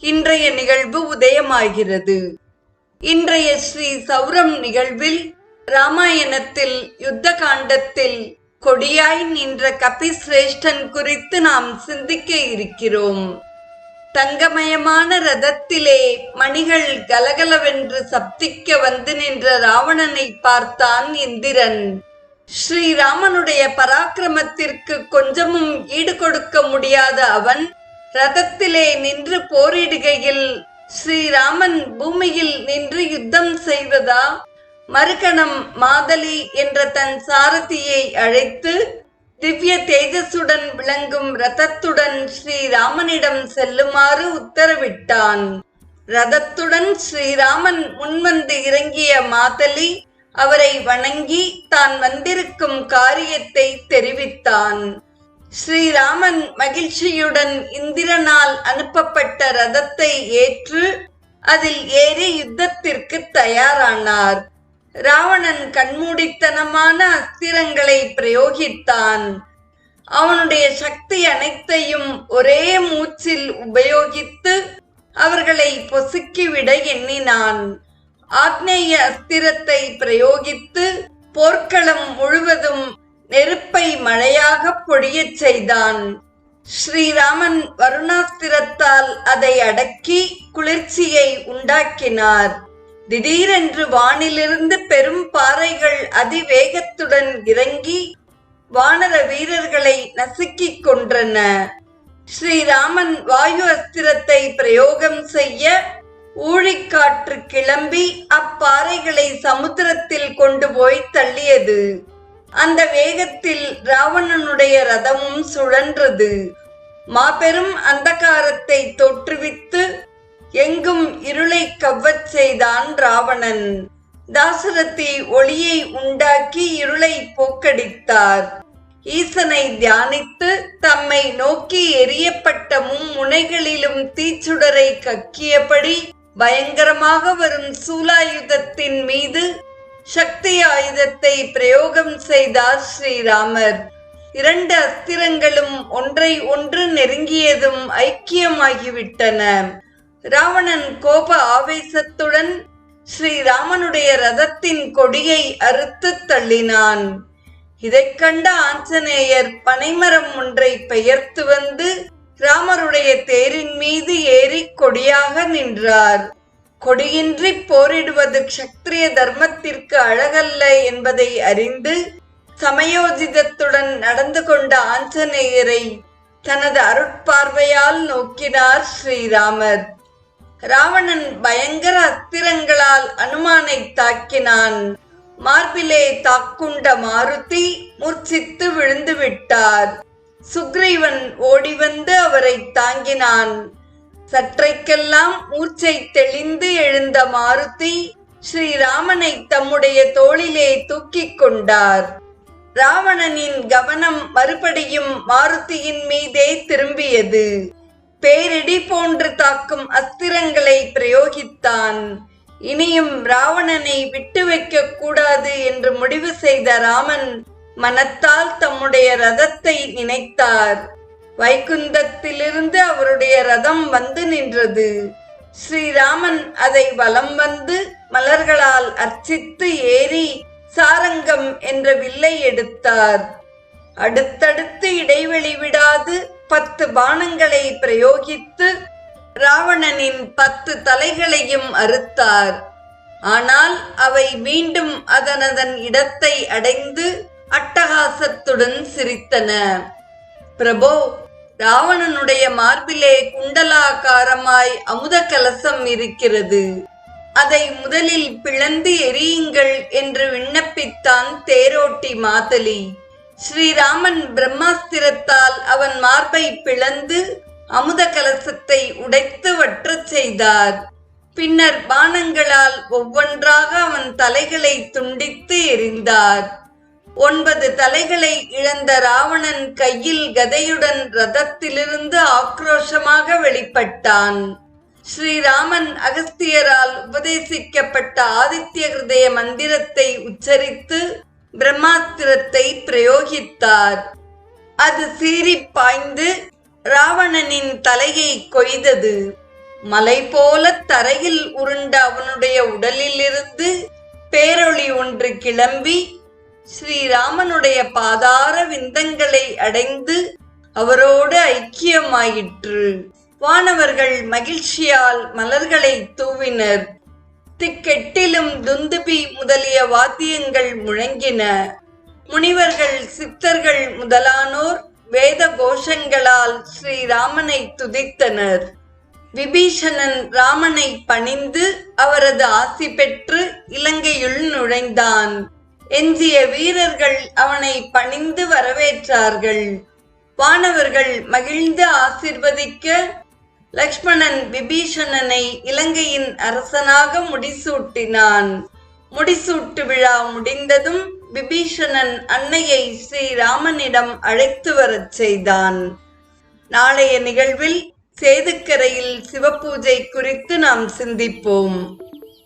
இன்றைய நிகழ்வு உதயமாகிறது. இன்றைய ஸ்ரீ சௌரம் நிகழ்வில் ராமாயணத்தில் யுத்த காண்டத்தில் கொடியாய் நின்ற கபிசிரேஷ்டன் குறித்து நாம் சிந்திக்க இருக்கிறோம். தங்கமயமான ரதத்திலே மணிகள் கலகலவென்று சப்திக்க வந்து நின்ற ராவணனை பார்த்தான் இந்திரன். ஸ்ரீராமனுடைய பராக்கிரமத்திற்கு கொஞ்சமும் ஈடு கொடுக்க முடியாத அவன் ரதத்திலே நின்று போரிடுகையில் ஸ்ரீராமன் பூமியில் நின்று யுத்தம் செய்ததா? மறுகணம் மாதலி என்ற தன் சாரதியை அழைத்து திவ்ய தேஜசுடன் விளங்கும் ரதத்துடன் ஸ்ரீராமனிடம் செல்லுமாறு உத்தரவிட்டான். ரதத்துடன் ஸ்ரீராமன் முன்வந்து இறங்கிய மாதலி அவரை வணங்கி தான் வந்திருக்கும் காரியத்தை தெரிவித்தான். ஸ்ரீராமன் மகிழ்ச்சியுடன் இந்திரனால் அனுப்பப்பட்ட ரதத்தை ஏற்று அதில் ஏறி யுத்தத்திற்கு தயாரானார். ராவணன் கண்மூடித்தனமான அஸ்திரங்களை பிரயோகித்தான். அவனுடைய சக்தி அனைத்தையும் ஒரே மூச்சில் உபயோகித்து அவர்களை பொசுக்கிவிட எண்ணினான். ஆக்னேய அஸ்திரத்தை பிரயோகித்து போர்க்களம் முழுவதும் நெருப்பை மழையாக பொழியச் செய்தான். ஸ்ரீராமன் வருணாஸ்திரத்தால் அதை அடக்கி குளிர்ச்சியை உண்டாக்கினார். திடீரென்று வானிலிருந்து பெரும் பாறைகள் அதிவேகத்துடன் இறங்கி வானர வீரர்களை நசுக்கிக் கொன்றன. ஸ்ரீராமன் வாயு அஸ்திரத்தை பிரயோகம் செய்ய ஊழிக்காற்று கிளம்பி அப்பாறைகளை சமுத்திரத்தில் கொண்டு போய் தள்ளியது. அந்த வேகத்தில் ராவணனுடைய ரதமும் சுழன்றது. மாபெரும் அந்தகாரத்தை தோற்றுவித்து எங்கும் இருளை கவ்வச் செய்தான் ராவணன். தாசரதி ஒளியை உண்டாக்கி இருளை போக்கடித்தார். ஈசனை தியானித்து தம்மை நோக்கி எரியப்பட்ட மும்முனைகளிலும் தீச்சுடரை கக்கியபடி பயங்கரமாக வரும் சூலாயுதத்தின் மீது சக்தி ஆயுதத்தை பிரயோகம் செய்தார் ஸ்ரீராமர். இரண்டு அஸ்திரங்களும் ஒன்றை ஒன்று நெருங்கியதும் ஐக்கியமாகிவிட்டன. ராவணன் கோப ஆவேசத்துடன் ஸ்ரீராமனுடைய ரதத்தின் கொடியை அறுத்து தள்ளினான். இதைக் கண்ட ஆஞ்சநேயர் பனைமரம் ஒன்றை பெயர்த்து வந்து ராமருடைய தேரின் மீது ஏறி கொடியாக நின்றார். கொடியின்றி போரிடுவது க்ஷத்ரிய தர்மத்திற்கு அழகல்ல என்பதை அறிந்து சமயோஜிதத்துடன் நடந்து கொண்ட ஆஞ்சநேயரை தனது அருட்பார்வையால் நோக்கினார் ஸ்ரீராமர். ராவணன் பயங்கர அத்திரங்களால் அனுமானை தாக்கினான். மார்பிலே தாக்குண்ட மாருதி முர்ச்சித்து விழுந்து விட்டார். சுக்ரீவன் ஓடிவந்து அவரை தாங்கினான். சற்றைக்கெல்லாம் மூச்சை தெளிந்து எழுந்த மாருதி ஸ்ரீராமனை தம்முடைய தோளிலே தூக்கிக் கொண்டார். ராவணனின் கவனம் மறுபடியும் மாருதியின் மீதே திரும்பியது. பேரிடி போன்று தாக்கும் அஸ்திரங்களை பிரயோகித்தான். இனியும் ராவணனை விட்டு வைக்க கூடாது என்று முடிவு செய்த ராமன் மனத்தால் தம்முடைய ரதத்தை நினைத்தார். வைகுந்தத்திலிருந்து அவருடைய ரதம் வந்து நின்றது. ஸ்ரீராமன் அதை வலம் வந்து மலர்களால் அர்ச்சித்து ஏறி சாரங்கம் என்ற வில்லை எடுத்தார். அடுத்தடுத்து இடைவெளி விடாது பத்து பானங்களை பிரயோகித்து ராவணனின் பத்து தலைகளையும் அறுத்தார். ஆனால் அவை மீண்டும் அதனதன் இடத்தை அடைந்து அட்டகாசத்துடன் சிரித்தன. பிரபோ ராவணனுடைய மார்பிலே குண்டலாகாரமாய் அமுத கலசம் இருக்கிறது. அதை முதலில் பிளந்து எரியுங்கள் என்று விண்ணப்பித்தான் தேரோட்டி மாதலி. ஸ்ரீராமன் பிரம்மாஸ்திரத்தால் அவன் மார்பை பிளந்து அமுத கலசத்தை உடைத்து வற்றச் செய்தார். பின்னர் பானங்களால் ஒவ்வொன்றாக அவன் தலைகளை துண்டித்து எறிந்தார். ஒன்பது தலைகளை இழந்த ராவணன் கையில் கதையுடன் ரதத்திலிருந்து ஆக்ரோஷமாக வெளிப்பட்டான். ஸ்ரீராமன் அகஸ்தியரால் உபதேசிக்கப்பட்ட ஆதித்ய ஹிருதய மந்திரத்தை உச்சரித்து பிரம்மாஸ்திரத்தை பிரயோகித்தார். அது சீறி பாய்ந்து ராவணனின் தலையை கொய்தது. மலை போல தரையில் உருண்ட அவனுடைய உடலிலிருந்து பேரொளி ஒன்று கிளம்பி ஸ்ரீராமனுடைய பாதார விந்தங்களை அடைந்து அவரோடு ஐக்கியமாயிற்று. வானவர்கள் மகிழ்ச்சியால் மலர்களை தூவினர். திக்கெட்டிலும் துந்துபி முதலிய வாத்தியங்கள் முழங்கின. முனிவர்கள் சித்தர்கள் முதலானோர் வேத கோஷங்களால் ஸ்ரீராமனை துதித்தனர். விபீஷணன் ராமனை பணிந்து அவரது ஆசி பெற்று இலங்கையுள் நுழைந்தான். எஞ்சிய வீரர்கள் அவனை பணிந்து வரவேற்றார்கள். வானவர்கள் மகிழ்ந்து ஆசிர்வதிக்க லக்ஷ்மணன் விபீஷணனை இலங்கையின் அரசனாக முடிசூட்டினான். முடிசூட்டு விழா முடிந்ததும் விபீஷணன் அன்னையை ஸ்ரீராமனிடம் அழைத்து வரச் செய்தான். நாளைய நிகழ்வில் சேதுக்கரையில் சிவபூஜை குறித்து நாம் சிந்திப்போம்.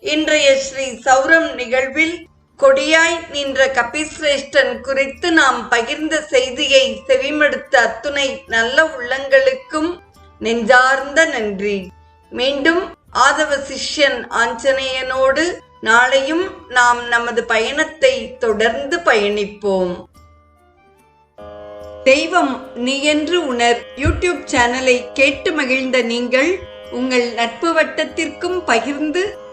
இன்றைய ஸ்ரீ சௌரம் நிகழ்வில் கொடியாய் நின்ற கபிசிரேஷ்டன் குறித்து நாம் பகிர்ந்த செய்தியை செவிமடுத்த அத்துணை நல்ல உள்ளங்களுக்கும் நெஞ்சார்ந்த நன்றி. மீண்டும் ஆதவ சிஷ்யன் ஆஞ்சநேயனோடு நாளையும் நாம் நமது பயணத்தை தொடர்ந்து பயணிப்போம். தெய்வம் நீ என்று உணர். யூடியூப் சேனலை கேட்டு மகிழ்ந்த நீங்கள் உங்கள் நட்பு வட்டத்திற்கும் பகிர்ந்து